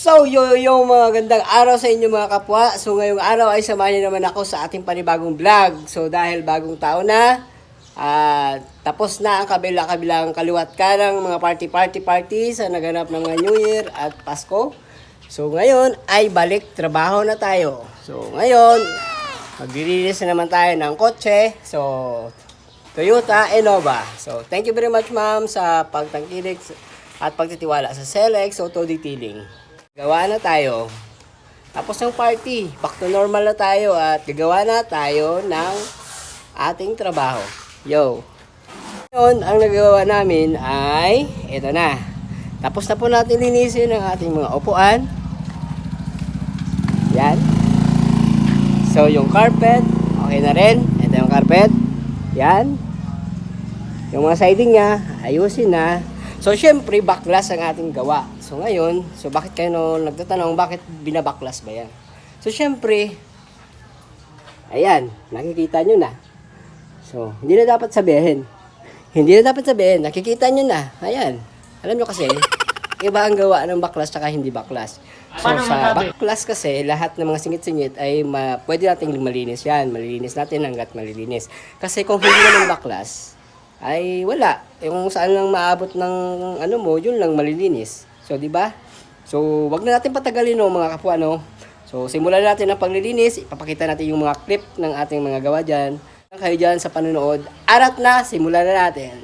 So, yo, yo, yo, mga gandang araw sa inyo mga kapwa. So, ngayong araw ay samahan niyo naman ako sa ating panibagong vlog. So, dahil bagong taon na, ah, tapos na ang kabila-kabilang kaliwat kanang mga party-party-party sa naganap ng New Year at Pasko. So, ngayon ay balik trabaho na tayo. So, ngayon, maglilinis na naman tayo ng kotse. So, Toyota Innova. So, thank you very much ma'am sa pagtangkilik at pagtitiwala sa Selex Auto Detailing. Gawa na tayo. Tapos ng party, back to normal na tayo at gagawa na tayo ng ating trabaho. Yo! Ngayon, ang nagawa namin ay, ito na. Tapos na po natin linisin ang ating mga upuan. Yan. So, yung carpet, okay na rin. Ito yung carpet. Yan. Yung mga siding niya, ayusin na. So, syempre, backlash ang ating gawa. So, ngayon, so bakit kayo no, nagtatanong, bakit binabaklas ba yan? So, syempre, ayan, nakikita nyo na. So, hindi na dapat sabihin. Hindi na dapat sabihin, nakikita nyo na. Ayan. Alam nyo kasi, iba ang gawa ng baklas tsaka hindi baklas. So, sa baklas kasi, lahat ng mga singit-singit ay ma- pwede nating malinis yan. Malilinis natin hanggat malilinis. Kasi kung hindi naman baklas, ay wala. Yung saan lang maabot ng ano mo, yun lang malilinis. So, di ba? So, wag na natin patagalin no, mga kapwa, no? So, simulan natin ang paglilinis. Ipapakita natin yung mga clip ng ating mga gawa dyan. Kayo dyan sa panonood. Arat na, simulan na natin.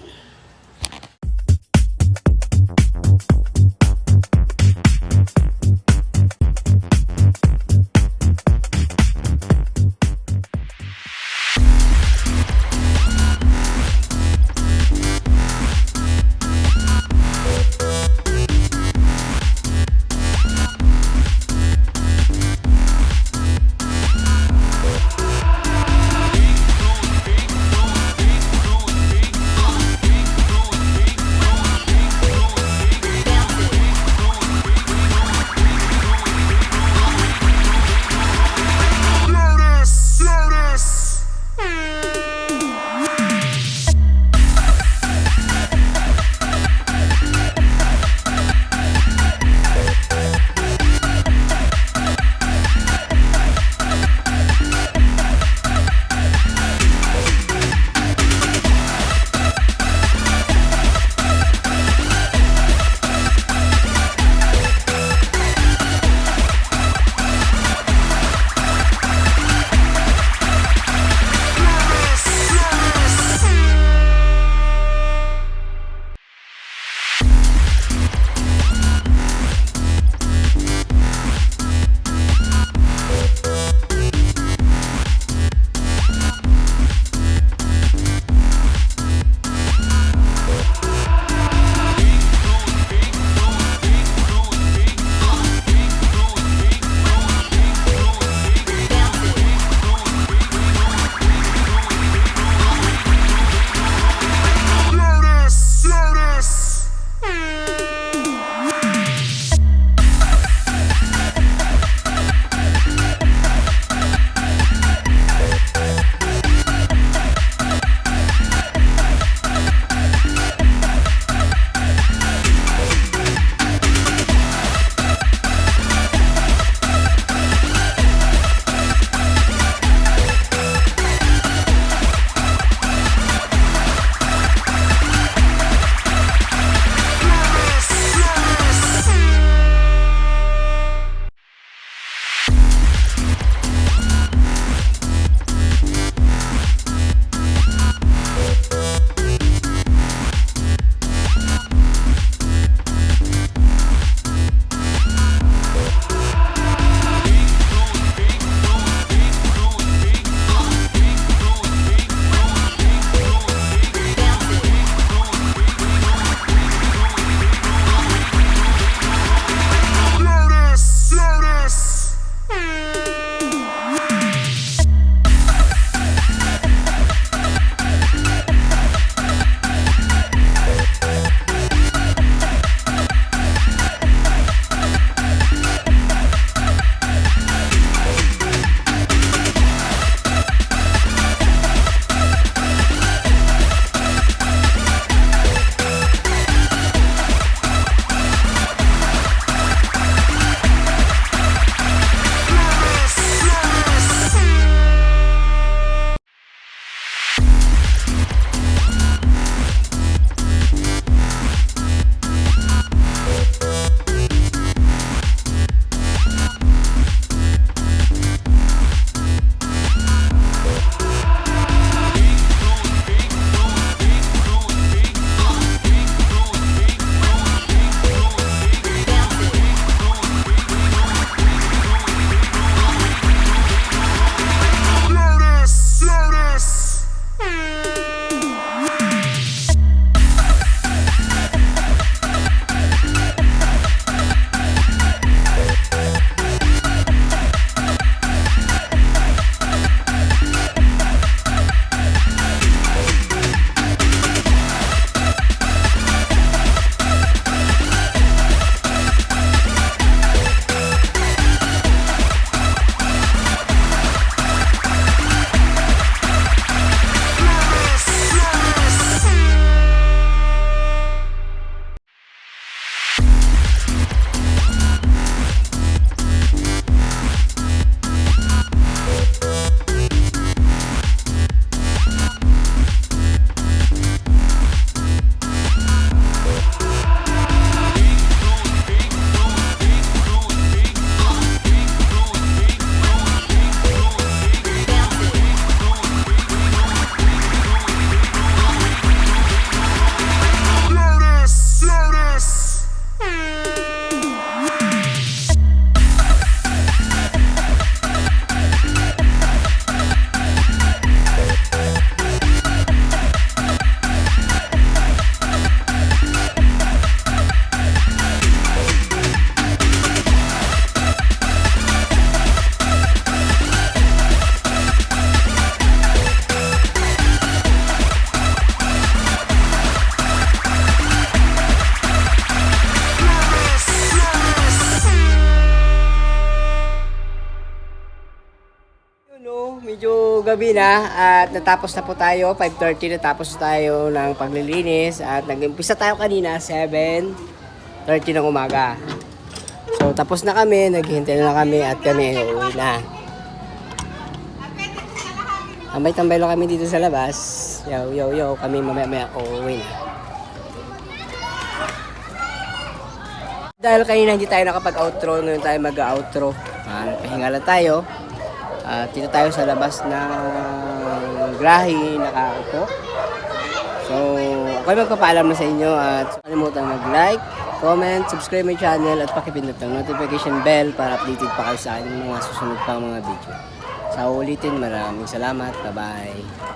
Gabi na at natapos na po tayo. 5.30 natapos tayo ng paglilinis at nag-umpisa tayo kanina 7.30 ng umaga. So tapos na kami, naghihintay na kami at kami uuwi na. Tambay-tambay lang kami dito sa labas. Yo, yo, yo. Kami mamaya-maya uuwi na. Dahil kanina hindi tayo nakapag-outro, ngayon tayo mag-outro. Ah, pahinga lang tayo. At dito tayo sa labas ng grahe, nakaupo. So, ako ay magpapaalam na sa inyo at kalimutan mag-like, comment, subscribe my channel at pakipindot ang notification bell para updated pa kayo sa aking mga susunod pang mga video. Sa ulitin, maraming salamat. Bye-bye.